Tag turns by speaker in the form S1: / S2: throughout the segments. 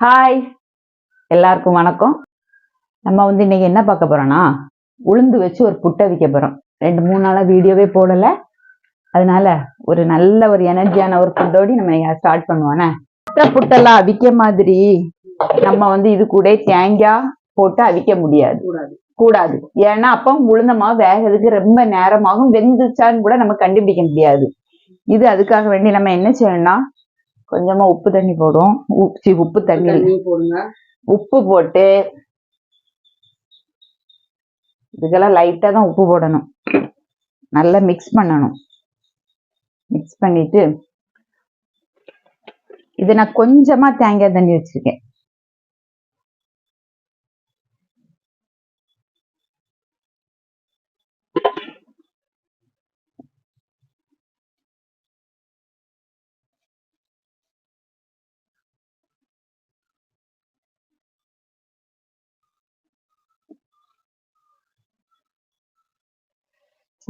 S1: Hi எல்லாருக்கும் வணக்கம். நம்ம வந்து இன்னைக்கு என்ன பார்க்க போறோம்னா உளுந்து வச்சு ஒரு புட்டை விற்க போறோம். ரெண்டு மூணு நாளா வீடியோவே போடல. அதனால ஒரு நல்ல ஒரு எனர்ஜியான ஒரு ஃபுட்டோடி நம்ம ஸ்டார்ட் பண்ணுவோனே மற்ற புட்டெல்லாம் அவிக்க மாதிரி நம்ம வந்து இது கூட தேங்காய் போட்டு அவிக்க முடியாது.
S2: கூடாது.
S1: கூடாது. ஏன்னா அப்போ உளுந்த மாவு வேகிறதுக்கு ரொம்ப நேரமாகும். வெந்துச்சான்னு கூட நம்ம கண்டுபிடிக்க முடியாது. இது அதுக்காக வேண்டி நம்ம என்ன செய்யணும்னா கொஞ்சமா உப்பு தண்ணி போடுவோம். உப்பு உப்பு தண்ணி.
S2: தண்ணி போடுங்க.
S1: உப்பு போட்டு இதுக்கெல்லாம் லைட்டா தான் உப்பு போடணும். நல்லா மிக்ஸ் பண்ணணும். மிக்ஸ் பண்ணிட்டு இது நான் கொஞ்சமா தேங்காய் தண்ணி வச்சிருக்கேன்.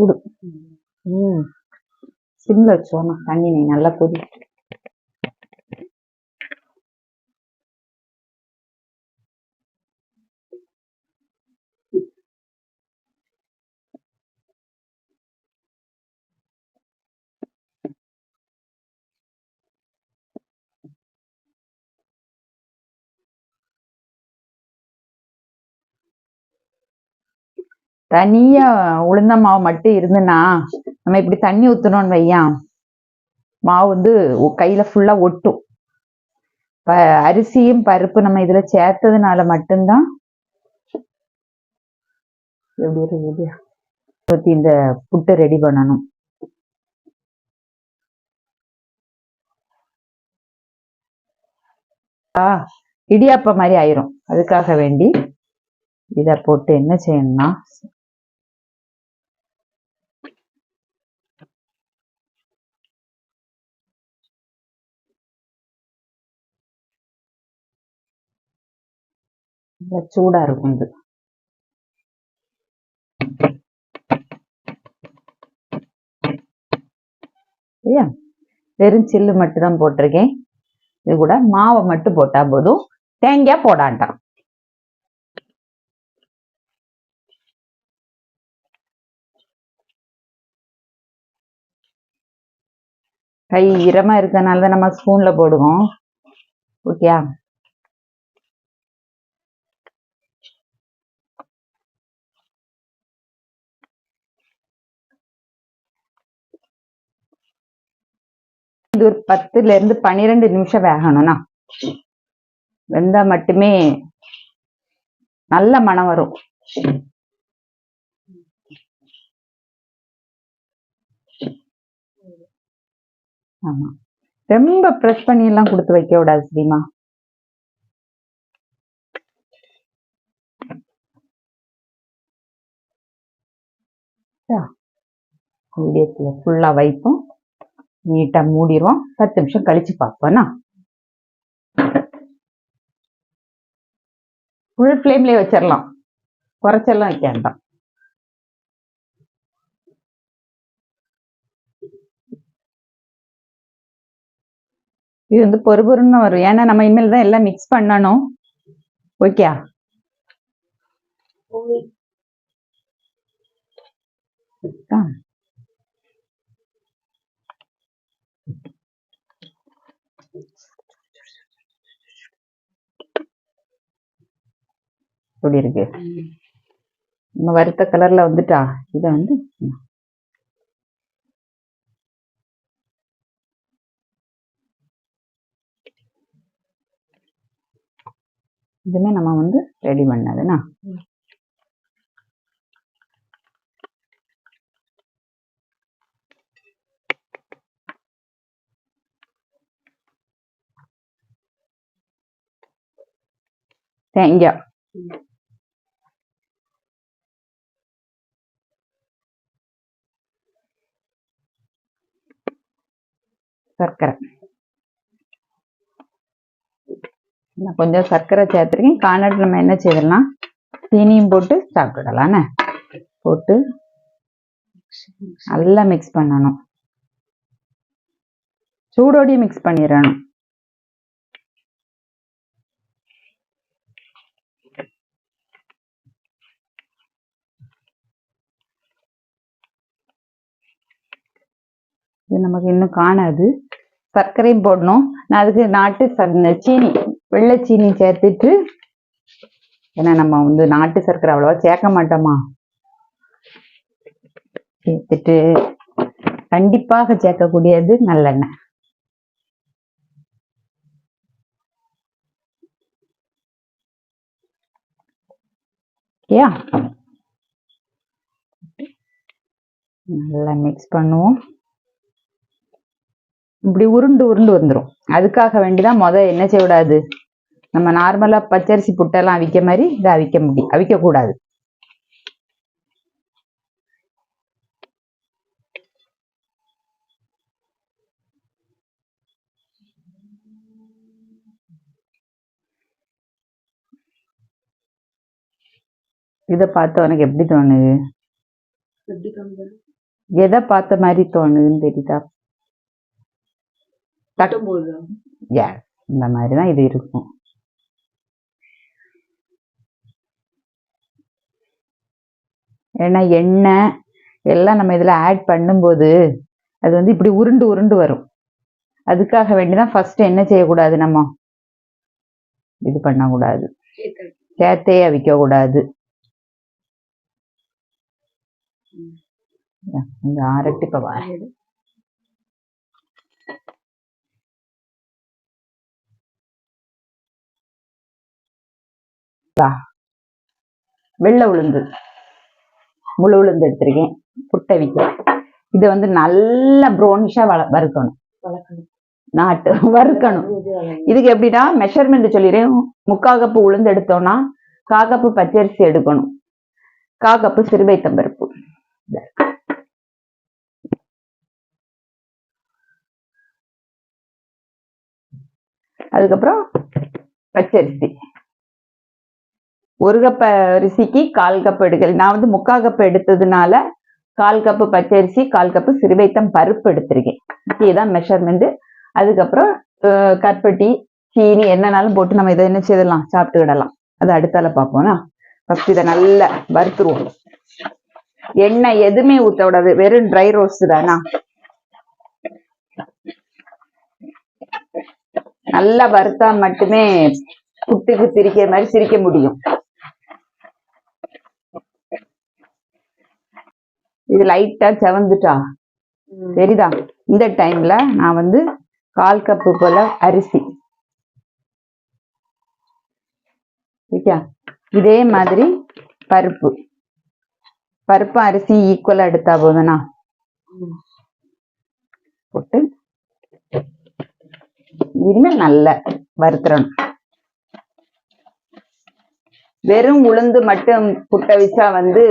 S1: சுடு ம். சிம்ல வச்சோமா தண்ணி நீ நல்லா கொதி தனியா உளுந்த மாவு மட்டும் இருந்துன்னா நம்ம இப்படி தண்ணி ஊத்தணும்னு வையான் மாவு வந்து கையில ஃபுல்லா ஒட்டும். ப அரிசியும் பருப்பு நம்ம இதுல சேர்த்ததுனால மட்டும்தான் எப்படி இருக்கு, எப்படி இந்த புட்டை ரெடி பண்ணணும். ஆ இடியாப்பம் மாதிரி ஆயிரும். அதுக்காக வேண்டி இதை போட்டு என்ன செய்யணும்னா நல்லா சூடா இருக்கும் இது. சரியா? வெறும் சில்லு மட்டும் தான் போட்டிருக்கேன். இது கூட மாவை மட்டும் போட்டா போதும். தேங்காய் போடாண்டாம் கை ஈரமா இருக்கறனால தான் நம்ம ஸ்பூன்ல போடுவோம். ஓகேயா? இது ஒரு பத்துல இருந்து பன்னிரெண்டு நிமிஷம் வேகணும்னா. வெந்தா மட்டுமே நல்ல மனம் வரும். ஆமா. ரொம்ப ப்ரெஸ் பண்ணி எல்லாம் கொடுத்து வைக்க விடாது சரிமா மீடியத்தில் வைப்போம். நீட்டாக மூடிடுவோம் பத்து நிமிஷம் கழிச்சு பார்ப்போம்னா. ஃபுல் ஃப்ளேம்லேயே வச்சிடலாம் குறைச்செல்லாம் வைக்க வேண்டாம். இது வந்து பொறு பொறுன்னு வரும். ஏன்னா நம்ம இனிமேல் தான் எல்லாம் மிக்ஸ் பண்ணணும். ஓகே இப்படி இருக்கு நம்ம வறுத்த கலர்ல வந்துட்டா இதை வந்து இதுமே நம்ம வந்து ரெடி பண்ணதுண்ணா தேங்காய். சர்க்கரை. நான் கொஞ்சம் சர்க்கரை சேர்த்துருக்கேன். கார்னர் நம்ம என்ன செய்திடலாம்? தீனியும் போட்டு சாப்பிட்டுடலாண்ணே போட்டு நல்லா மிக்ஸ் பண்ணணும். சூடோடி மிக்ஸ் பண்ணிடணும். இது நமக்கு இன்னும் காணாது. சர்க்கரையும் போடணும். நான் அதுக்கு நாட்டு சர் சீனி வெள்ளை சீனி சேர்த்துட்டு ஏன்னா நம்ம வந்து நாட்டு சர்க்கரை அவ்வளோவா சேர்க்க மாட்டோமா? சேர்த்துட்டு கண்டிப்பாக சேர்க்கக்கூடியது நல்லெண்ணெய். ஓகேயா? நல்லா மிக்ஸ் பண்ணுவோம். இப்படி உருண்டு உருண்டு வந்துடும் அதுக்காக வேண்டிதான் முத என்ன செய்யக்கூடாது? நம்ம நார்மலா பச்சரிசி புட்டெல்லாம் அவிக்க மாதிரி இதை அவிக்க முடியும் அவிக்க கூடாது இதை பார்த்து உனக்கு எப்படி தோணுது? எதை பார்த்த மாதிரி தோணுதுன்னு தெரியுதா?
S2: தட்டும்போது.
S1: Yes, இந்த மாதிரி தான் இது இருக்கும். ஏன்னா எண்ணெய் எல்லாம் நம்ம இதில் ஆட் பண்ணும்போது அது வந்து இப்படி உருண்டு உருண்டு வரும். அதுக்காக வேண்டி தான் ஃபர்ஸ்ட் என்ன செய்யக்கூடாது நம்ம? இது பண்ணக்கூடாது. சேர்த்தே அவிக்க கூடாது இந்த ஆரட்டி இப்போ வர வெள்ளை உளுந்து. முழு உளுந்து எடுத்திருக்கேன். புட்டை வைக்கிறேன் இதை வந்து நல்ல ப்ரௌனிஷா வள வறுக்கணும். நாட்டு வறுக்கணும். இதுக்கு எப்படின்னா மெஷர்மெண்ட் சொல்லிடுறேன். முக்கால் கப்பு உளுந்து எடுத்தோம்னா கா கப்பு பச்சரிசி எடுக்கணும். கா கப்பு சிறுபைத்தம்பருப்பு அதுக்கப்புறம் பச்சரிசி. ஒரு கப் அரிசிக்கு கால் கப் எடுக்கல. நான் வந்து முக்கால் கப் எடுத்ததுனால கால் கப்பு பச்சரிசி கால் கப்பு சிறுவைத்தம் பருப்பு எடுத்திருக்கேன். இதுதான் மெஷர்மெண்ட் அதுக்கப்புறம் கற்பட்டி சீனி என்னனாலும் போட்டு நம்ம இதை என்ன செய்தலாம் சாப்பிட்டுக்கிடலாம். அது அடுத்தால பார்ப்போம்னா. ஃபஸ்ட் இதை நல்லா வறுத்துருவோம். எண்ணெய் எதுவுமே ஊத்த விடாது வெறும் ட்ரை ரோஸ்ட் தானா? நல்லா வறுத்தா மட்டுமே புட்டுக்கு சிரிக்கிற மாதிரி சிரிக்க முடியும். இது லைட்டா செவந்துட்டா? சரிதா இந்த டைம்ல நான் வந்து கால் கப்பு போல அரிசி. சரியா? இதே மாதிரி பருப்பு. பருப்பு அரிசி ஈக்குவலா எடுத்தா போதும்னா? போட்டு இனிமேல் நல்லா வறுத்துறணும். வெறும் உளுந்து மட்டும் புட்ட வச்சா வந்து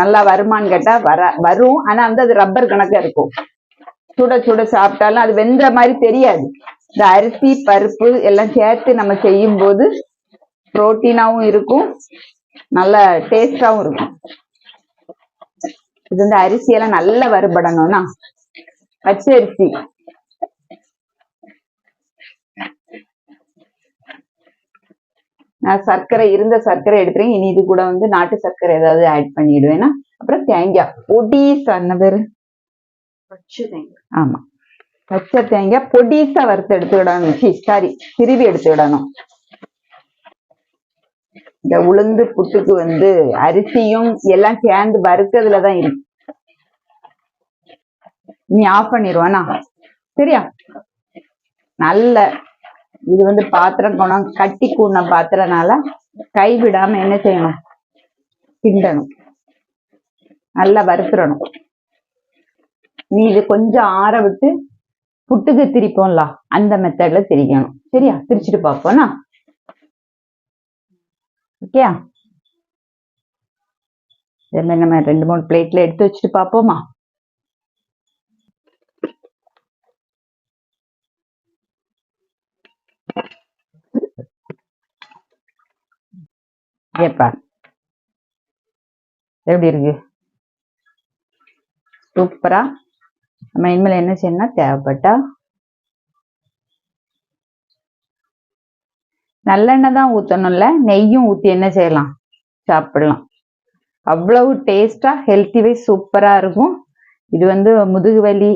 S1: நல்லா வருமான்னு கேட்டா வர வரும். ஆனா வந்து அது ரப்பர் கணக்கா இருக்கும். சுட சுட சாப்பிட்டாலும் அது வெந்த மாதிரி தெரியாது. இந்த அரிசி பருப்பு எல்லாம் சேர்த்து நம்ம செய்யும் போது புரோட்டீனாவும் இருக்கும். நல்ல டேஸ்டாவும் இருக்கும். இது வந்து அரிசியெல்லாம் நல்லா வறுபடணும்னா பச்சை அரிசி நான் சர்க்கரை இருந்த சர்க்கரை எடுத்துறேன். இனி இது கூட வந்து நாட்டு சர்க்கரை ஏதாவது ஆட் பண்ணிடுவேன்னா அப்புறம் தேங்காய். பொடிசா என்ன பேரு? ஆமா. பச்சை தேங்காய் பொடிசா வறுத்து எடுத்துக்கிடணும் சாரி திருவி எடுத்துக்கிடணும் இந்த உளுந்து புட்டுக்கு வந்து அரிசியும் எல்லாம் சேர்ந்து வறுக்கிறதுல தான் இருக்கு. நீ ஆஃப் பண்ணிடுவானா சரியா? நல்ல இது வந்து பாத்திரம் குணம் கட்டி கூடின பாத்திரனால கைவிடாம என்ன செய்யணும்? கிண்டணும். நல்லா வறுத்துறணும். நீ இது கொஞ்சம் ஆற விட்டு புட்டுக்கு திரிப்போம்ல அந்த மெத்தட்ல திரிக்கணும். சரியா? திரிச்சிட்டு பார்ப்போம்னா? ஓகேயா இதெல்லாம் நம்ம ரெண்டு மூணு பிளேட்ல எடுத்து வச்சுட்டு பார்ப்போமா? ஏப்பா. எப்படி இருக்கு? சூப்பரா? நம்ம இனிமேல் என்ன செய்யணும்னா தேவைப்பட்டா நல்லெண்ணெய் தான் ஊற்றணும்ல நெய்யும் ஊற்றி என்ன செய்யலாம்? சாப்பிடலாம். அவ்வளவு டேஸ்டா ஹெல்த்திவே சூப்பரா இருக்கும். இது வந்து முதுகு வலி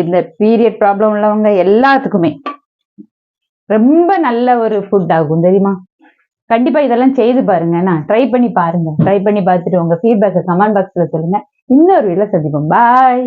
S1: இந்த பீரியட் ப்ராப்ளம் உள்ளவங்க எல்லாத்துக்குமே ரொம்ப நல்ல ஒரு ஃபுட் ஆகும் தெரியுமா? கண்டிப்பா இதெல்லாம் செய்து பாருங்க. நான் ட்ரை பண்ணி பாருங்க. ட்ரை பண்ணி பார்த்துட்டு உங்க ஃபீட்பேக்கை கமெண்ட் பாக்ஸ்ல சொல்லுங்க. இன்னொரு வீடியோல சந்திப்போம். பாய்